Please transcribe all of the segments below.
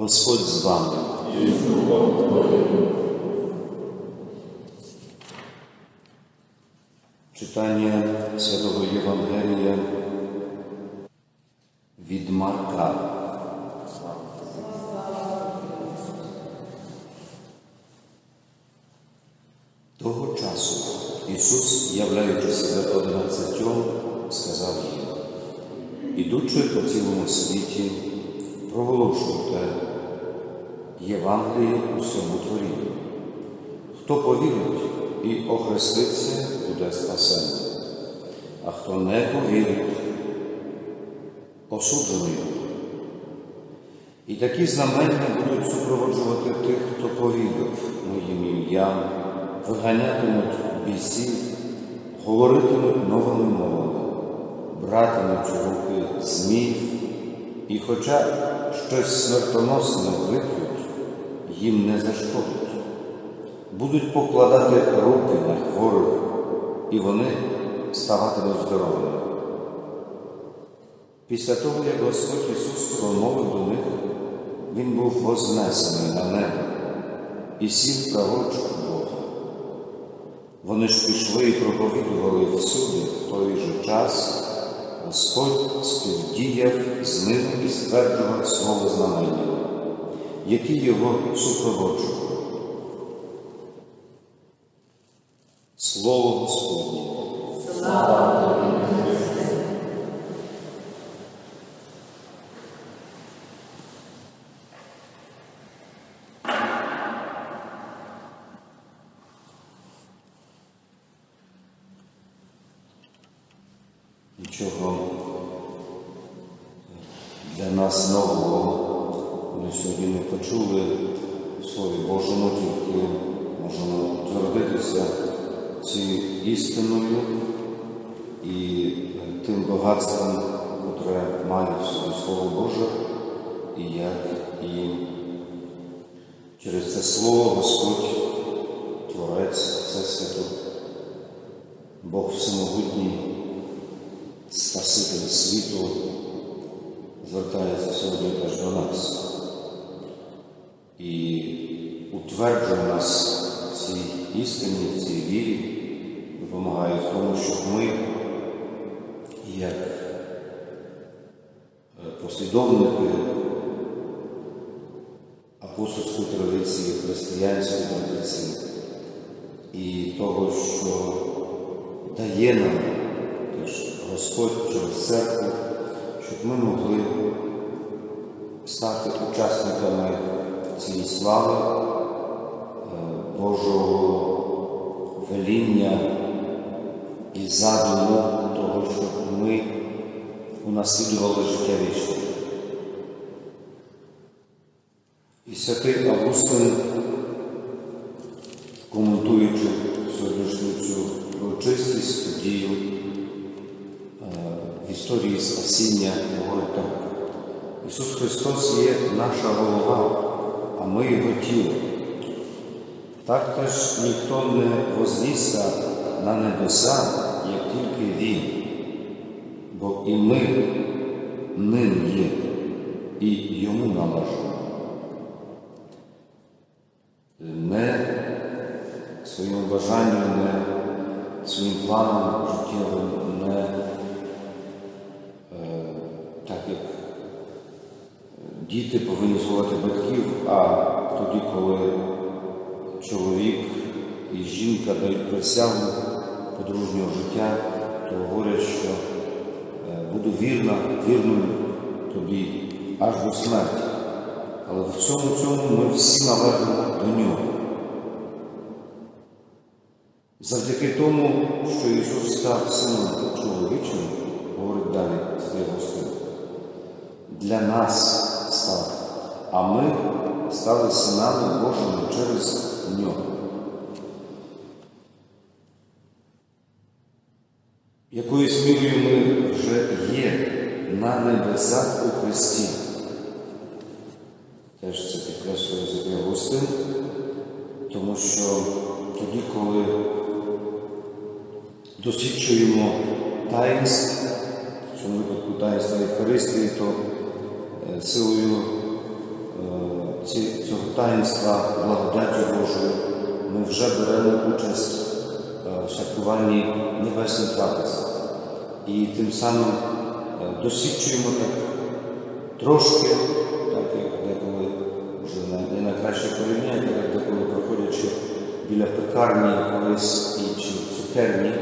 Господь з вами. Читання Святого Євангелія від Марка. Того часу Ісус, являючи себе одинадцятьом, сказав їм, ідучи по цілому світі, проголошуйте Євангеліє усьому творінню. Хто повірить і охреститься, буде спасений, а хто не повірить, осуджений. І такі знамення будуть супроводжувати тих, хто повірив моїм ім'ям, виганятимуть бісів, говоритимуть новими мовами, братимуть руки змій, і хоча щось смертоносне вип'ють, їм не зашкодить. Будуть покладати руки на хворих, і вони ставатимуть здоровими. Після того, як Господь Ісус промовив до них, Він був вознесений на небо і сів праворуч Бога. Вони ж пішли і проповідували всюди в той же час, Господь співдіяв з ними і стверджував слово знамення, які його супроводжували. Слово Господнє. Нічого для нас нового сьогодні не почули Слові Божому, тільки можемо твердитися цією істиною і тим багатством, котре має в собі Слово Боже, і як і через це Слово Господь, Творець Всесвіту, Бог Всемогутній, Спаситель світу звертається сьогодні теж до нас і утверджує нас в цій істині, в цій вірі, допомагає в тому, щоб ми, як послідовники апостольської традиції, християнської традиції і того, що дає нам теж Господь через церкву, щоб ми могли стати учасниками цієї слави Божого веління і задуму того, щоб ми унаслідували життя вічне. І святий Августин, коментуючи сьогоднішню цю урочистість, подію в історії спасіння, говорить так. Ісус Христос є наша голова, ми Його тіло. Так теж ніхто не вознісся на небеса, як тільки Він, бо і ми ним є, і йому належимо. Не своїм бажанням, не своїм планом життєвим, не так як діти повинні слухати батьків, а тоді, коли чоловік і жінка дають присягу подружнього життя, то говорять, що буду вірна, вірною тобі аж до смерті. Але в цьому цьому ми всі належимо до нього. Завдяки тому, що Ісус став сином чоловічим, говорить далі Святий Господь, для нас став, а ми стали синами Божими через нього. Якоюсь мірою ми вже є на небесах у Христі. Теж це підкреслює Святий Августин, тому що тоді, коли досвідчуємо таїнств, в цьому випадку таїнства Євхаристії, то силою е, цього таїнства благодаті Божої ми вже беремо участь е, в святкуванні Небесних трапез. І тим самим е, досвідчуємо так трошки, так як деколи вже не найкраще порівняти, як деколи проходячи біля пекарні колись і чи цукерні,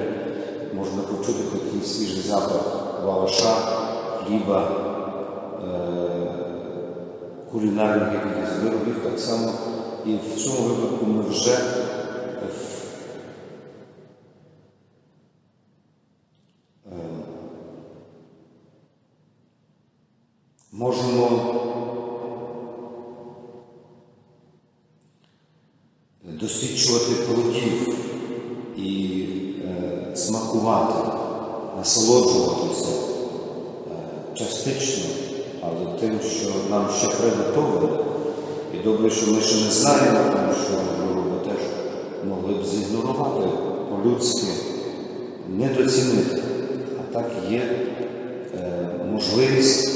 можна почути такий свіжий запах лаваша, хліба, кулінарних якихось виробів, так само і в цьому випадку ми вже е, можемо досвідчувати плодів і е, смакувати, насолоджуватися е, частично, але тим, що нам ще приготовлено. І добре, що ми ще не знаємо, тому що ми теж могли б зігнорувати по-людськи, недоцінити. А так є е, можливість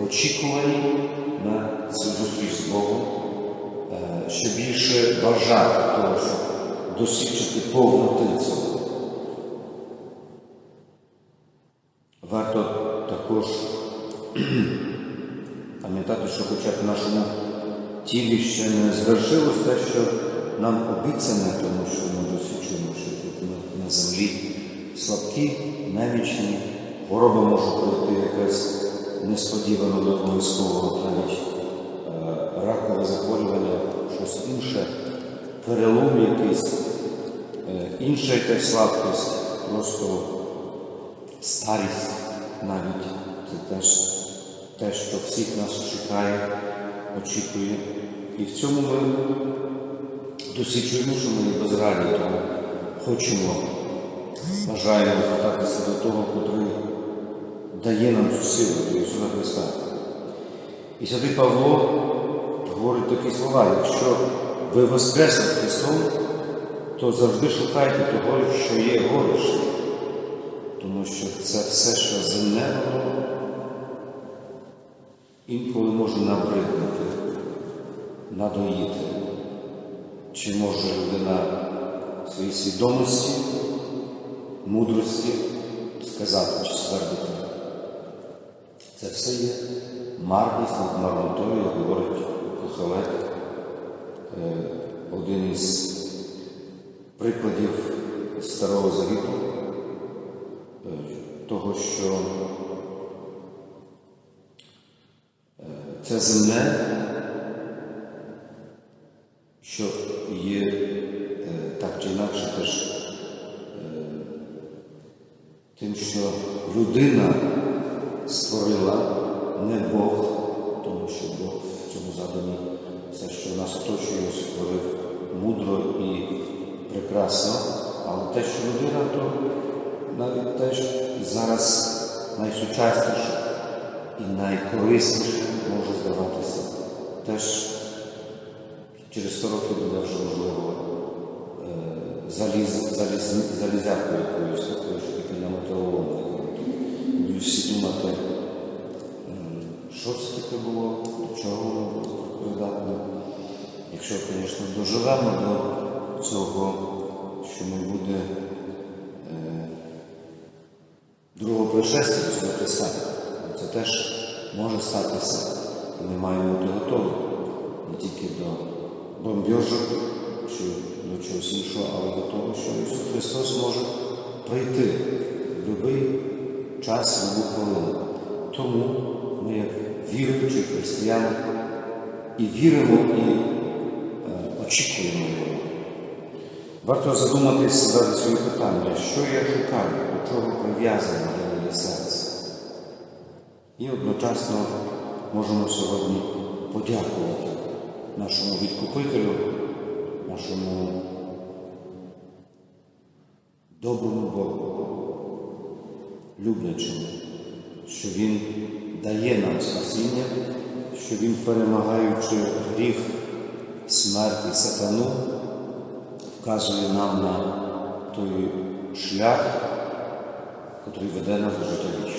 в очікуванні на цю зустріч з Богом е, ще більше бажати того, щоб досвідчити повноти цього. Варто також б в нашому тілі ще не звершилось те, що нам обіцяне, тому що ми досвідчуємо, що тут ми на землі слабкі, немічні, хвороба може пройти якась несподівано не обов'язково навіть е, ракове захворювання, щось інше, перелом якийсь, е, інша якась слабкість, просто старість навіть це теж те, що всіх нас чекає, очікує. І в цьому ми досвідчуємо, що ми є безраді, тому хочемо, бажаємо звертатися до того, котрий дає нам цю силу, до Ісуса Христа. І святий Павло говорить такі слова, якщо ви воскресли Христом, то завжди шукайте того, що є горіше. Тому що це все, що земне, воно інколи може набриднути, надоїти. Чи може людина в своїй свідомості, мудрості сказати чи ствердити. Це все є марність над марнотою, як говорить Кохалет, е, один із прикладів Старого Завіту, е, того, що це земне, що є так чи інакше теж тим, що людина створила не Бог, тому що Бог в цьому заданні все, що нас оточує, створив мудро і прекрасно, але те, що людина, то навіть теж зараз найсучасніше і найкорисніше може здаватися. Теж через 100 років буде вже можливо е, заліз, заліз, залізякою якоюсь такою, що таке на металолом. Будуть всі думати, що це таке було, до чого воно придатне. Якщо, звісно, доживемо до цього, що не буде е, другого пришестя Ісуса Христа, це теж може статися, і ми маємо бути готові не тільки до бомбьожок чи до чогось іншого, але до того, що Ісус Христос може прийти в будь-який час, в хвилину. Тому ми, як віруючі християни, і віримо, і е, очікуємо Його. Варто задуматись задати собі питання, що я шукаю, до чого серце. І одночасно можемо сьогодні подякувати нашому відкупителю, нашому доброму Богу, люблячому, що Він дає нам спасіння, що Він, перемагаючи гріх, смерть і сатану, вказує нам на той шлях, який веде нас до життя вічного.